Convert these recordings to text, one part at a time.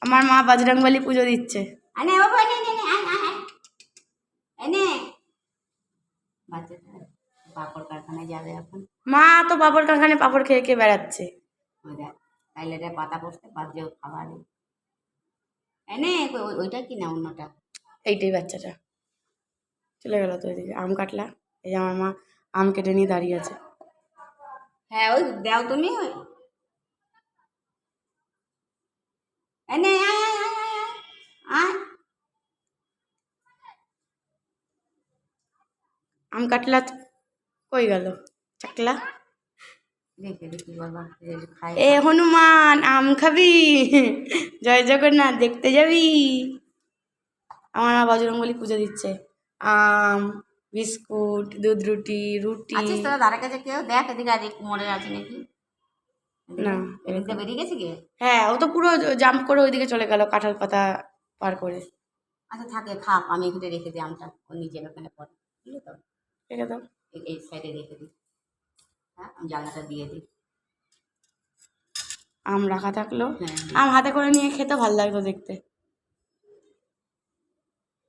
আমার মা বজরংবলী পুজো দিচ্ছে। পাপড় কারখানায় যাবে এখন। মা তো পাপড় কারখানে পাপড় খেয়ে খেয়ে বেড়াচ্ছে। তাইলে পাতা বসতে বাজেও খাবার এনে ওই- ওই- ওইটা কি না অন্যটা? এইটাই বাচ্চাটা। চলে গেল তো ওইদিকে আম কাটলা। এই আমার মা আম কেটে নিয়ে দাঁড়িয়ে আছে। হ্যাঁ ওই দাও তুমি ওই। এনে আয় আয় আয় আয় আয় আয় আম কাটলা কই গেল? চাকলা? এ হনুমান আম খাবি? জয় জগন্নাথ দেখতে যাবি? আমার মা বজরংবলী পুজো দিচ্ছে। আম বিস্কুট দুধ রুটি রুটি। তোরা ধারে কাছে কেউ? দেখ এদিকে আর মরে আছে নাকি? না। এদিকে বেরিয়ে গেছে কি হ্যাঁ ও তো পুরো জাম্প করে ওইদিকে চলে গেল কাঁঠাল পাতা পার করে। আচ্ছা থাকে খাপ আমি এখানে রেখে দিই আমটা ও নিজের ওখানে পড়ে বুঝলি তো? রেখে দাও। এই- এই সাইডে রেখে দিই। হ্যাঁ আমি জানলাটা দিয়ে দিই। আম রাখা থাকল। হ্যাঁ আম হাতে করে নিয়ে খেতে ভালো লাগতো দেখতে।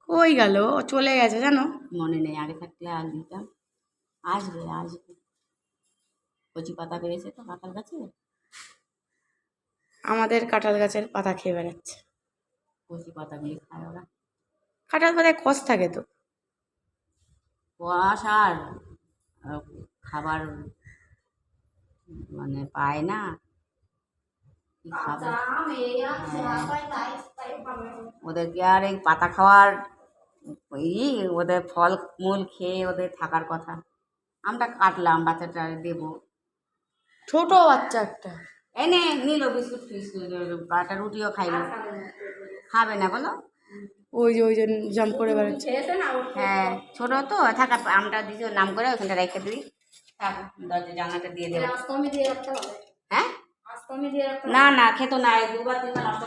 কই গেল? ও চলে গেছে জানো? মনে নেই আগে থাকলে আর দিতাম। আসবে আসবে। কচি পাতা পেয়েছে তো কাঁঠাল গাছে? আমাদের কাঁঠাল গাছের পাতা খেয়ে বেড়াচ্ছে। কচি পাতাগুলি খায় ওরা। কাঁঠাল পাতায় কষ থাকে তো। কুয়াশ আর খাবার মানে পায় না। ওদেরকে আর এই পাতা খাওয়ার ই ওদের ফল মূল খেয়ে ওদের থাকার কথা। আমরা কাটলাম বাচ্চাটা দেবো। ছোট বাচ্চা একটা। এনে নিল বিস্কুট ফিস্কুট পাটা রুটিও খাইল খাবে না। বলো? ওই যে ওই যে জম করে বেড়াচ্ছে। হ্যাঁ ছোটো তো থাকা আমটা দিয়ে নাম করে ওখানটা রেখে দিই থাক দরজা জানাটা দিয়ে দেবো। হ্যাঁ? না না খেতো না দুবার তিনবার নষ্ট